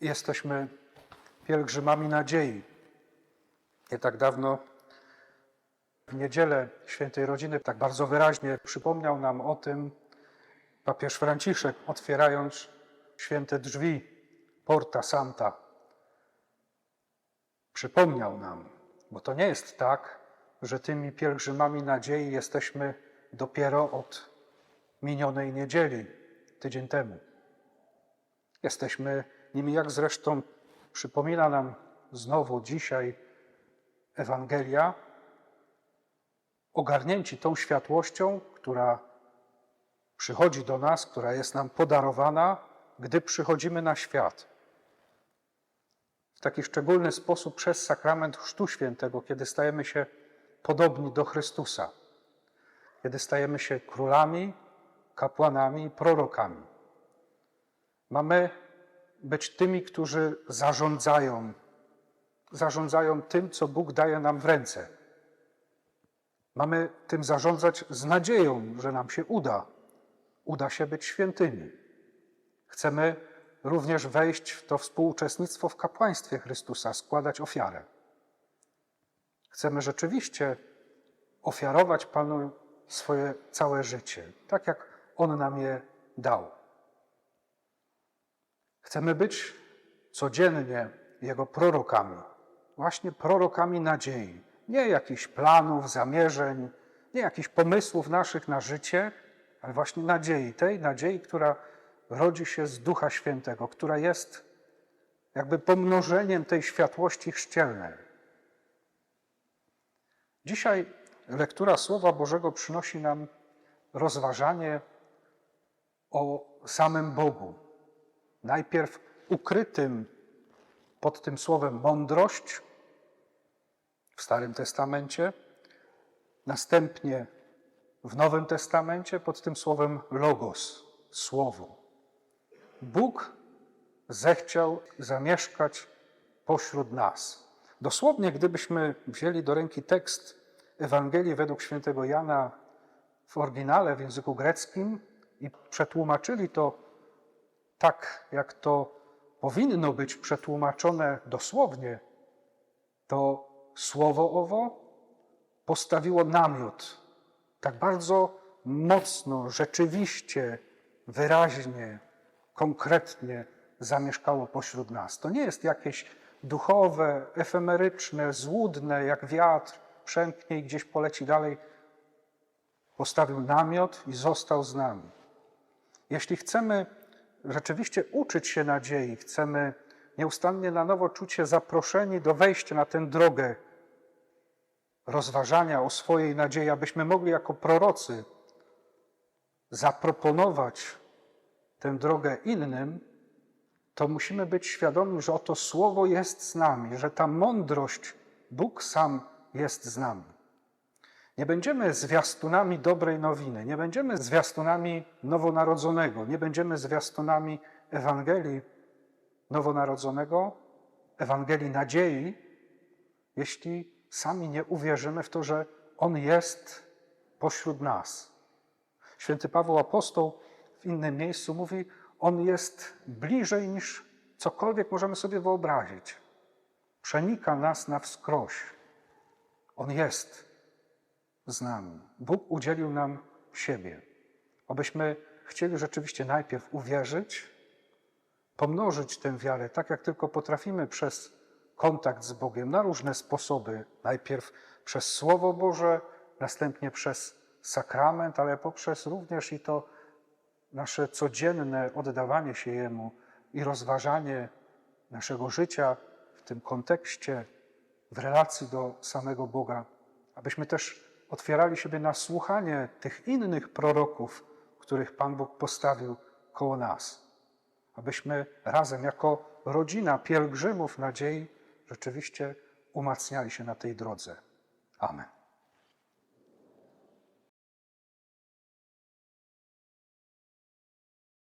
Jesteśmy pielgrzymami nadziei. Nie tak dawno, w niedzielę świętej rodziny, tak bardzo wyraźnie przypomniał nam o tym papież Franciszek, otwierając święte drzwi Porta Santa. Przypomniał nam, bo to nie jest tak, że tymi pielgrzymami nadziei jesteśmy dopiero od minionej niedzieli, tydzień temu. Jesteśmy nimi, jak zresztą przypomina nam znowu dzisiaj Ewangelia, ogarnięci tą światłością, która przychodzi do nas, która jest nam podarowana, gdy przychodzimy na świat. W taki szczególny sposób przez sakrament Chrztu Świętego, kiedy stajemy się podobni do Chrystusa, kiedy stajemy się królami, kapłanami prorokami. Mamy być tymi, którzy zarządzają, zarządzają tym, co Bóg daje nam w ręce. Mamy tym zarządzać z nadzieją, że nam się uda. Uda się być świętymi. Chcemy również wejść w to współuczestnictwo w kapłaństwie Chrystusa, składać ofiarę. Chcemy rzeczywiście ofiarować Panu swoje całe życie, tak jak On nam je dał. Chcemy być codziennie Jego prorokami, właśnie prorokami nadziei, nie jakichś planów, zamierzeń, nie jakichś pomysłów naszych na życie, ale właśnie nadziei, tej nadziei, która rodzi się z Ducha Świętego, która jest jakby pomnożeniem tej światłości chrzcielnej. Dzisiaj lektura Słowa Bożego przynosi nam rozważanie o samym Bogu. Najpierw ukrytym pod tym słowem mądrość w Starym Testamencie, następnie w Nowym Testamencie pod tym słowem logos, słowo. Bóg zechciał zamieszkać pośród nas. Dosłownie, gdybyśmy wzięli do ręki tekst Ewangelii według świętego Jana w oryginale w języku greckim i przetłumaczyli to tak, jak to powinno być przetłumaczone dosłownie, to słowo owo postawiło namiot tak bardzo mocno, rzeczywiście, wyraźnie, konkretnie zamieszkało pośród nas. To nie jest jakieś duchowe, efemeryczne, złudne, jak wiatr przemknie i gdzieś poleci dalej. Postawił namiot i został z nami. Jeśli chcemy rzeczywiście uczyć się nadziei, chcemy nieustannie na nowo czuć się zaproszeni do wejścia na tę drogę rozważania o swojej nadziei, abyśmy mogli jako prorocy zaproponować tę drogę innym, to musimy być świadomi, że oto Słowo jest z nami, że ta mądrość, Bóg sam jest z nami. Nie będziemy zwiastunami dobrej nowiny, nie będziemy zwiastunami nowonarodzonego, nie będziemy zwiastunami Ewangelii nowonarodzonego, Ewangelii nadziei, jeśli sami nie uwierzymy w to, że On jest pośród nas. Święty Paweł Apostoł w innym miejscu mówi, On jest bliżej niż cokolwiek możemy sobie wyobrazić. Przenika nas na wskroś. On jest z nami. Bóg udzielił nam siebie. Abyśmy chcieli rzeczywiście najpierw uwierzyć, pomnożyć tę wiarę, tak jak tylko potrafimy przez kontakt z Bogiem na różne sposoby. Najpierw przez Słowo Boże, następnie przez sakrament, ale poprzez również i to nasze codzienne oddawanie się Jemu i rozważanie naszego życia w tym kontekście, w relacji do samego Boga, abyśmy też otwierali siebie na słuchanie tych innych proroków, których Pan Bóg postawił koło nas. Abyśmy razem, jako rodzina pielgrzymów nadziei, rzeczywiście umacniali się na tej drodze. Amen.